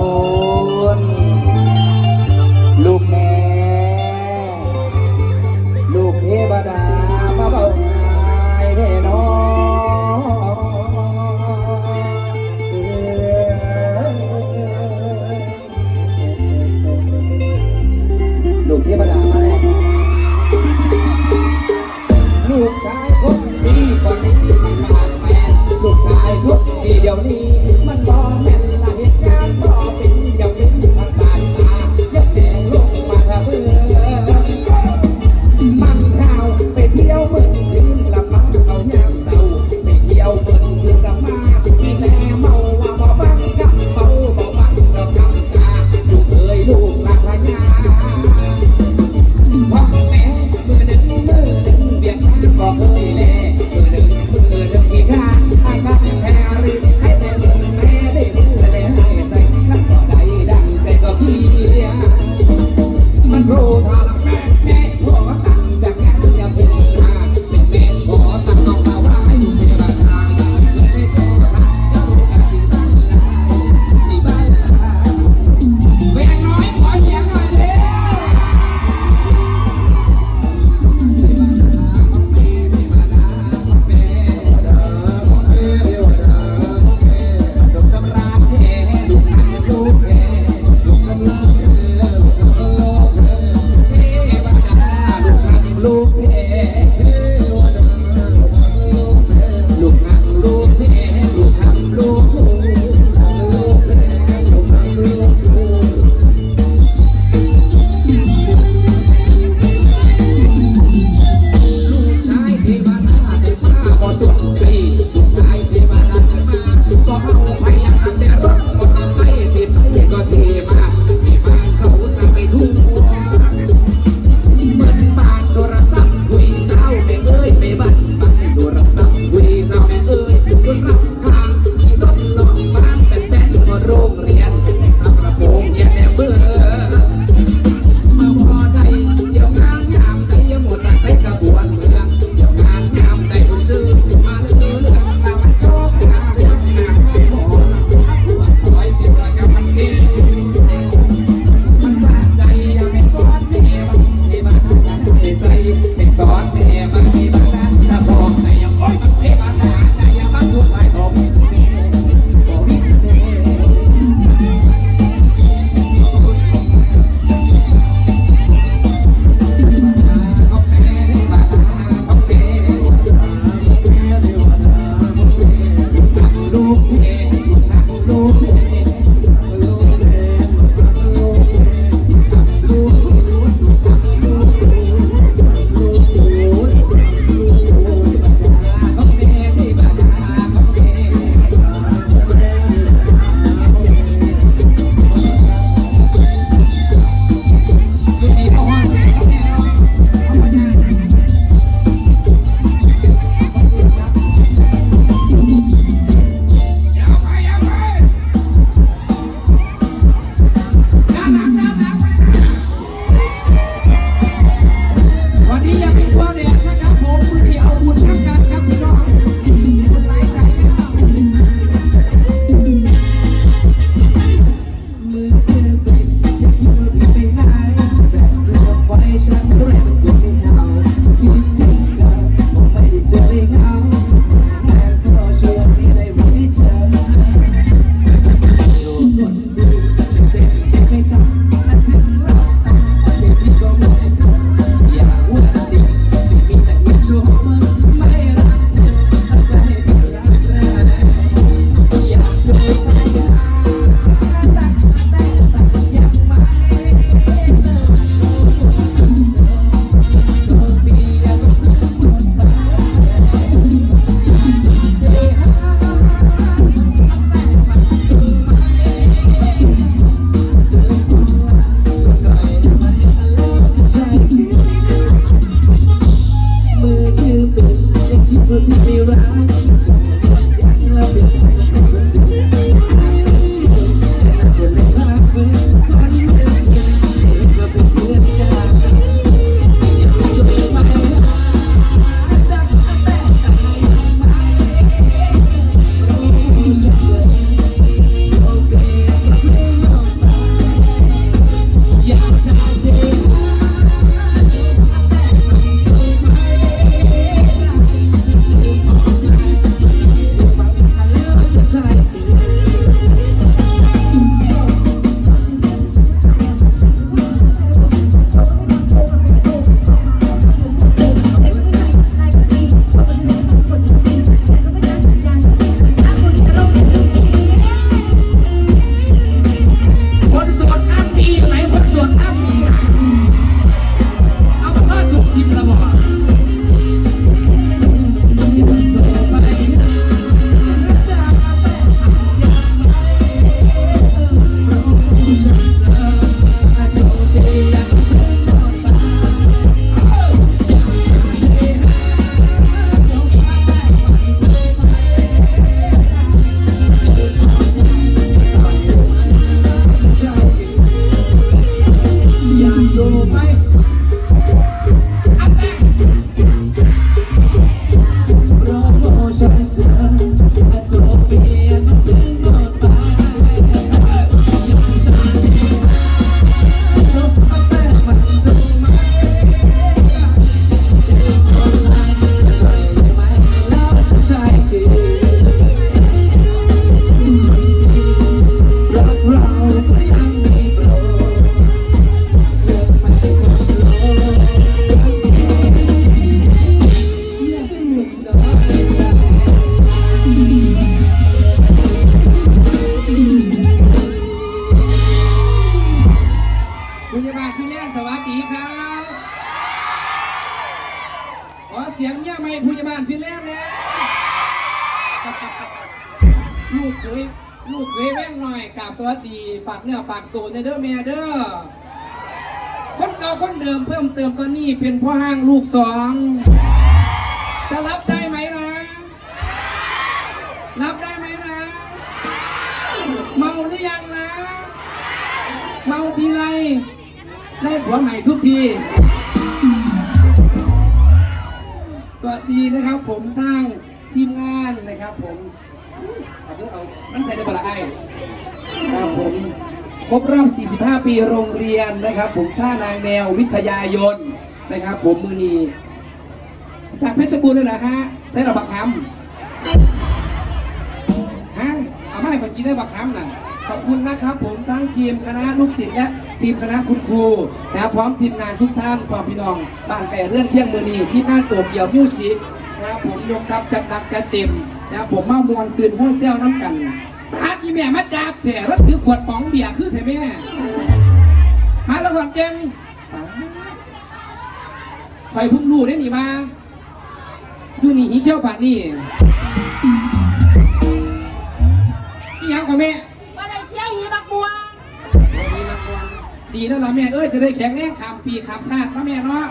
น รักทุกสองคนยังระเบี พ่อห้างลูกสอง จะรับได้ไหมนะ รับได้ไหมนะ เมาหรือยังนะ เมาทีไรได้ผัวใหม่ทุกที สวัสดีนะครับผมทั้งทีมงานนะครับผมอุ๊ยเอาเอามันใส่ในบละไอ้ครับผมครบรอบ 45 ปีโรงเรียนนะครับ ผมท่านางแนววิทยายน นะครับ ผมมือนีจากเพชรบูรณ์เลยนะฮะใส่ดอกบักคำฮะเอามาให้คนกินได้บักคำน่ะขอบคุณนะครับ ผมทั้งทีมคณะลูกศิษย์และทีมคณะคุณครูนะครับพร้อมทีมงานทุกท่านพ่อพี่น้องบ้านไก่เรื่อนเที่ยงมือนีที่บ้านตัวเกี่ยวมิวสิกนะครับผมยกทัพจัดหนักจัดเต็มนะครับผมมามวนซืนห้วยเซลน้ำกันมาอีแม่มาจับแถว่าถือขวดป๋องเบียร์คือแถแม่มาแล้วก่อนเจง คอยเพุ่งรู้ได้หนิมาอยู่นี่หีเขี้ยวป่านนี่อีหยังกับแม่ว่าได้เที่ยวหีบักบัวดีมากกว่าดีแล้วล่ะแม่เอ้ยจะได้แข็งแรงขามปีขามชาตินะแม่เนาะ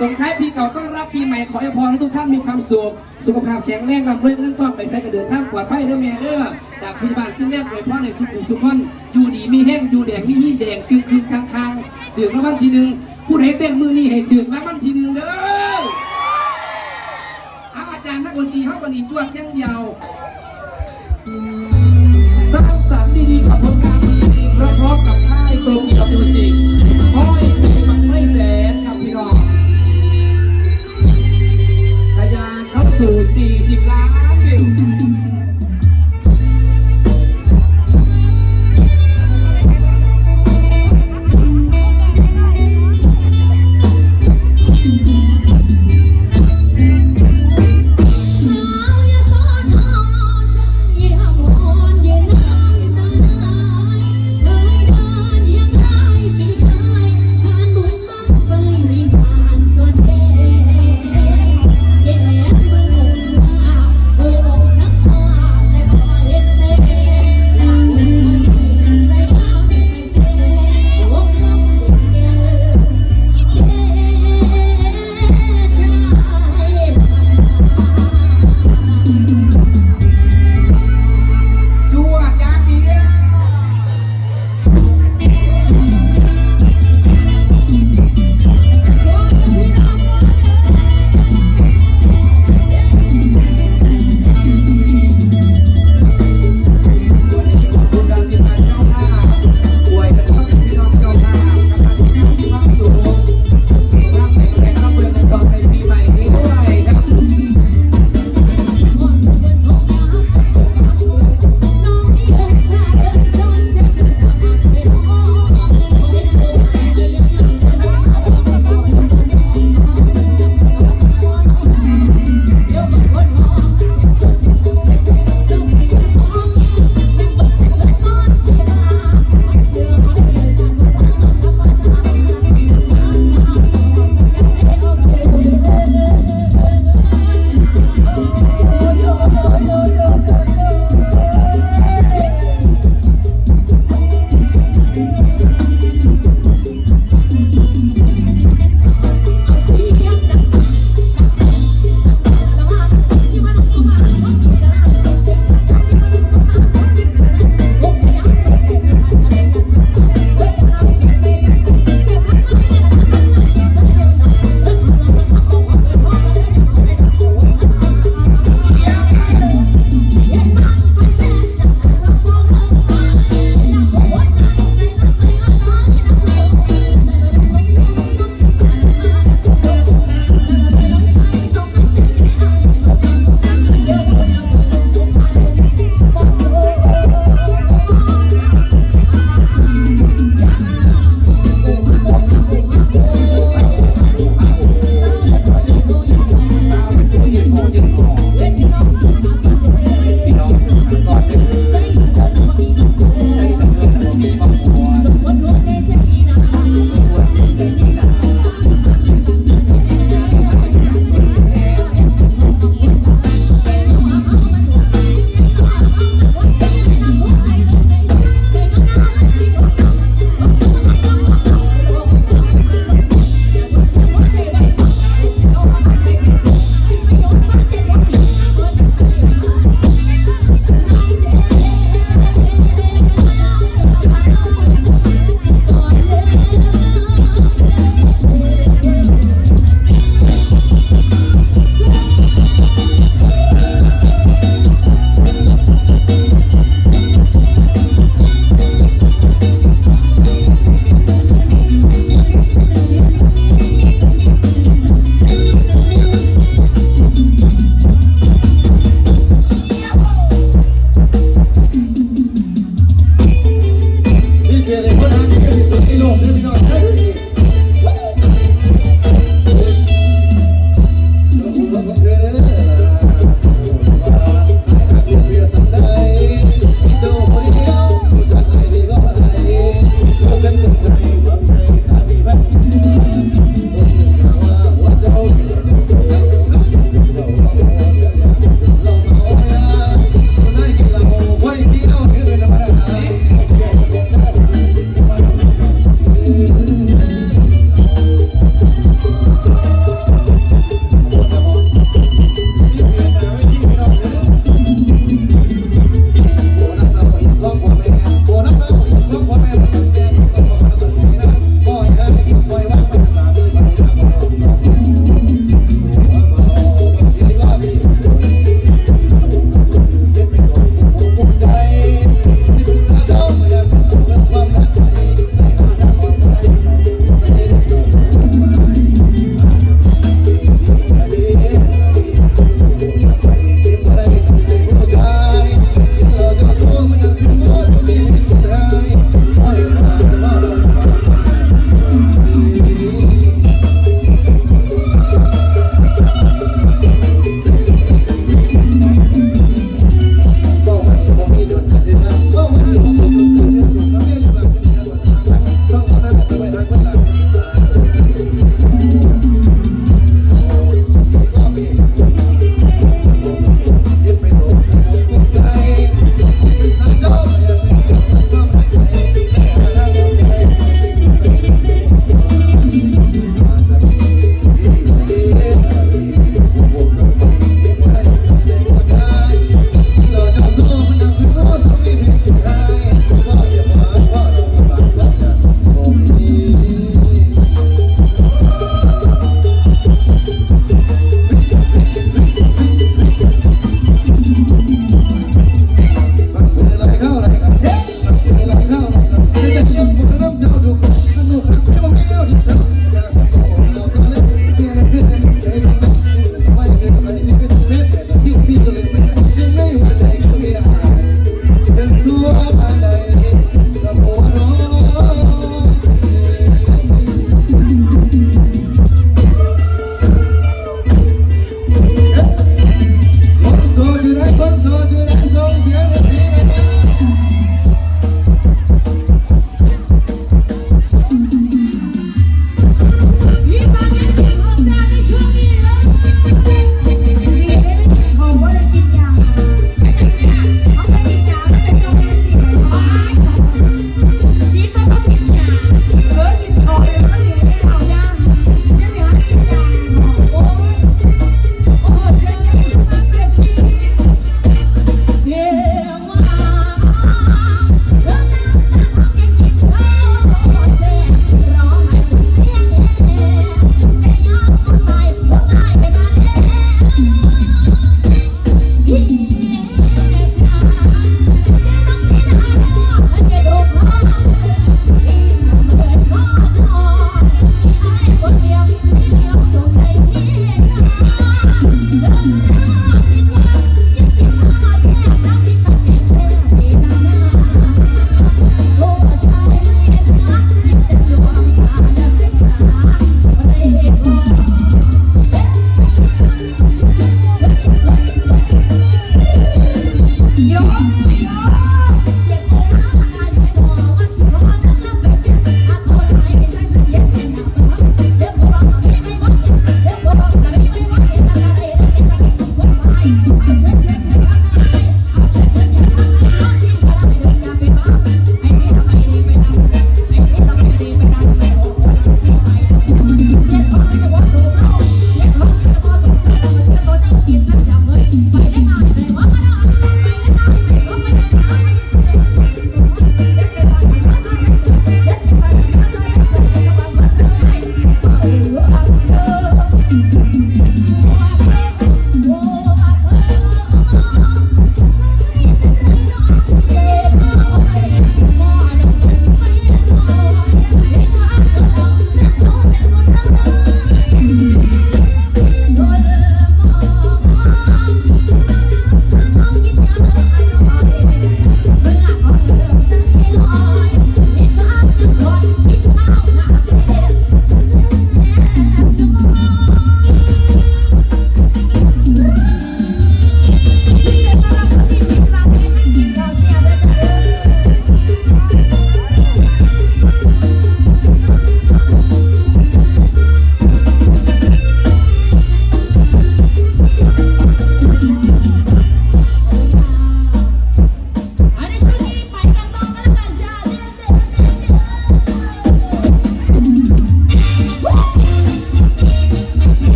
ส่งท้ายปีเก่าต้อนรับปีใหม่ขอให้พรให้ทุกท่านมีความสุขสุขภาพแข็งแรงร่ำรวยเงินทองไปใส่กระเดินทางปลอดภัยเด้อแม่เด้อจากพยาบาลที่แรกโดยเฉพ่อในสุขุมสุขคนอยู่ดีมีแห้งอยู่แดงมีฮีแดงจึงคืนกลางคางถึงรางวัลที่หนึ่ง ผู้ใดเต้นมือนี้ให้ถึงรางวัลที่หนึ่งเด้อเอาอาจารย์นักดนตรีเขาบันนี้จวดยังเดียวสร้างสรรค์ดีๆกับผลงานดีๆพร้อมๆกับค่ายโตเกียวมิวสิกห้อยใจมันไม่แสนกับพี่น้องทะยานเข้าสู่ 40 ล้านวิว